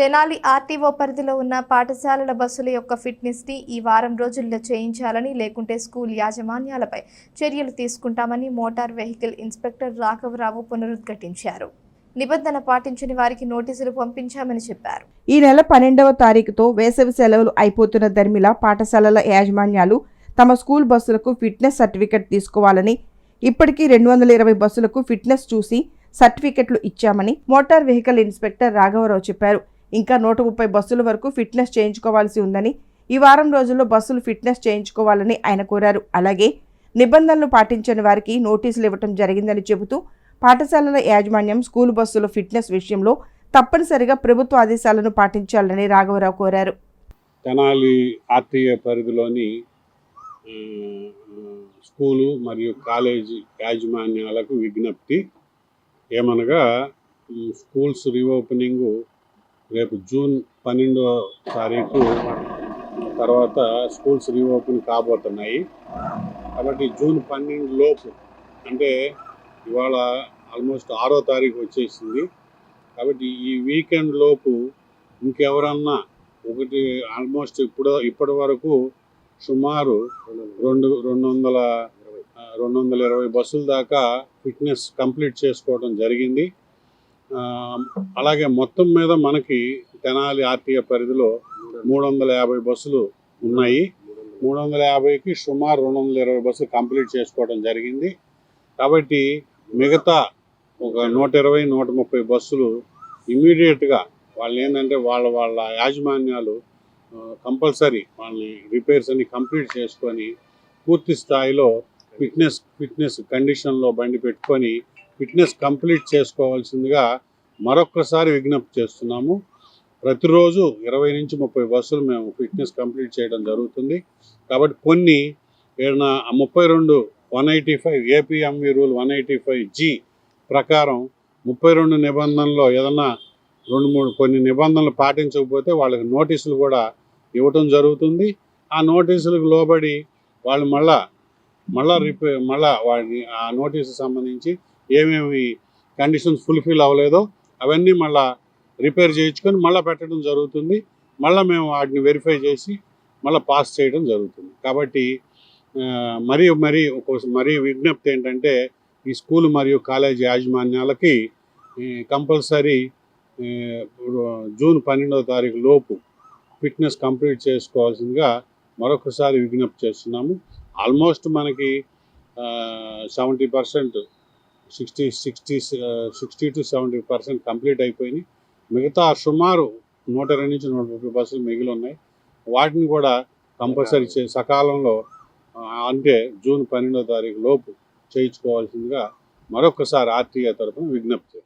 Tenali RTO పరిధిలో ఉన్న పాఠశాలల బస్సుల యొక్క ఫిట్నెస్ని ఈ వారం రోజుల్లో చేయించాలని లేకుంటే స్కూల్ యాజమాన్యాలపై చర్యలు తీసుకుంటామని మోటార్ వెహికల్ ఇన్స్పెక్టర్ రాఘవరావు పునరుద్ఘటించారు. నిబంధన పాటించని వారికి నోటీసులు పంపించామని చెప్పారు. ఈ నెల పన్నెండవ తారీఖుతో వేసవి సెలవులు అయిపోతున్న ధర్మిలా పాఠశాలల యాజమాన్యాలు తమ స్కూల్ బస్సులకు ఫిట్నెస్ సర్టిఫికెట్ తీసుకోవాలని ఇప్పటికీ రెండు వందల ఇరవై బస్సులకు ఫిట్నెస్ చూసి సర్టిఫికెట్లు ఇచ్చామని మోటార్ వెహికల్ ఇన్స్పెక్టర్ రాఘవరావు చెప్పారు. ఇంకా నూట ముప్పై బస్సుల వరకు ఫిట్నెస్ చేయించుకోవాల్సి ఉందని ఈ వారం రోజుల్లో బస్సులు ఫిట్నెస్ చేయించుకోవాలని ఆయన కోరారు. అలాగే నిబంధనలు పాటించని వారికి నోటీసులు ఇవ్వటం జరిగిందని చెబుతూ పాఠశాలల యాజమాన్యం స్కూల్ బస్సుల ఫిట్నెస్ విషయంలో తప్పనిసరిగా ప్రభుత్వ ఆదేశాలను పాటించాలని రాఘవరావు కోరారు. తెనాలి ఆర్టీఏ పరిధిలోని స్కూలు మరియు కాలేజీ యాజమాన్యాలకు విజ్ఞప్తి ఏమనగా ఈ స్కూల్స్ రీఓపెనింగ్ రేపు జూన్ పన్నెండవ తారీఖు తర్వాత స్కూల్స్ రీఓపెన్ కాబోతున్నాయి. కాబట్టి జూన్ పన్నెండు లోపు అంటే ఇవాళ ఆల్మోస్ట్ ఆరో తారీఖు వచ్చేసింది. కాబట్టి ఈ వీకెండ్ లోపు ఇంకెవరన్నా ఒకటి ఆల్మోస్ట్ ఇప్పుడు ఇప్పటి వరకు సుమారు రెండు రెండు వందల రెండు వందల ఇరవై బస్సుల దాకా ఫిట్నెస్ కంప్లీట్ చేసుకోవడం జరిగింది. అలాగే మొత్తం మీద మనకి తెనాలి ఆర్టీఏ పరిధిలో మూడు వందల యాభై బస్సులు ఉన్నాయి. మూడు వందల యాభైకి సుమారు రెండు వందల ఇరవై బస్సులు కంప్లీట్ చేసుకోవడం జరిగింది. కాబట్టి మిగతా ఒక నూట ఇరవై నూట ముప్పై బస్సులు ఇమీడియట్గా వాళ్ళు ఏంటంటే వాళ్ళ వాళ్ళ యాజమాన్యాలు కంపల్సరీ వాళ్ళని రిపేర్స్ అన్ని కంప్లీట్ చేసుకొని పూర్తి స్థాయిలో ఫిట్నెస్ ఫిట్నెస్ కండిషన్లో బండి పెట్టుకొని ఫిట్నెస్ కంప్లీట్ చేసుకోవాల్సిందిగా మరొక్కసారి విజ్ఞప్తి చేస్తున్నాము. ప్రతిరోజు ఇరవై నుంచి ముప్పై బస్సులు మేము ఫిట్నెస్ కంప్లీట్ చేయడం జరుగుతుంది. కాబట్టి కొన్ని ఏదైనా ముప్పై రెండు one eighty five APMV rule one eighty five G ప్రకారం ముప్పై రెండు నిబంధనలో ఏదన్నా రెండు మూడు కొన్ని నిబంధనలు పాటించకపోతే వాళ్ళకి నోటీసులు కూడా ఇవ్వటం జరుగుతుంది. ఆ నోటీసులకు లోబడి వాళ్ళు మళ్ళా మళ్ళా రిపే మళ్ళా వాడిని ఆ నోటీసు సంబంధించి ఏమేమి కండిషన్స్ ఫుల్ఫిల్ అవ్వలేదో అవన్నీ మళ్ళా రిపేర్ చేయించుకొని మళ్ళీ పెట్టడం జరుగుతుంది. మళ్ళీ మేము వాటిని వెరిఫై చేసి మళ్ళీ పాస్ చేయడం జరుగుతుంది. కాబట్టి మరి మరీ మరీ ఒక మరీ విజ్ఞప్తి ఏంటంటే ఈ స్కూల్ మరియు కాలేజీ యాజమాన్యాలకి కంపల్సరీ జూన్ పన్నెండవ తారీఖు లోపు ఫిట్నెస్ కంప్లీట్ చేసుకోవాల్సిందిగా మరొకసారి విజ్ఞప్తి చేస్తున్నాము. ఆల్మోస్ట్ మనకి seventy percent sixty sixty sixty to seventy percent complete అయిపోయినాయి. మిగతా సుమారు నూట ఇరవై నుంచి నూట ముప్పై బస్సులు మిగిలి ఉన్నాయి. వాటిని కూడా కంపల్సరీ చే సకాలంలో అంటే జూన్ పన్నెండో తారీఖు లోపు చేయించుకోవాల్సిందిగా మరొకసారి ఆర్టీఏ తరఫున విజ్ఞప్తి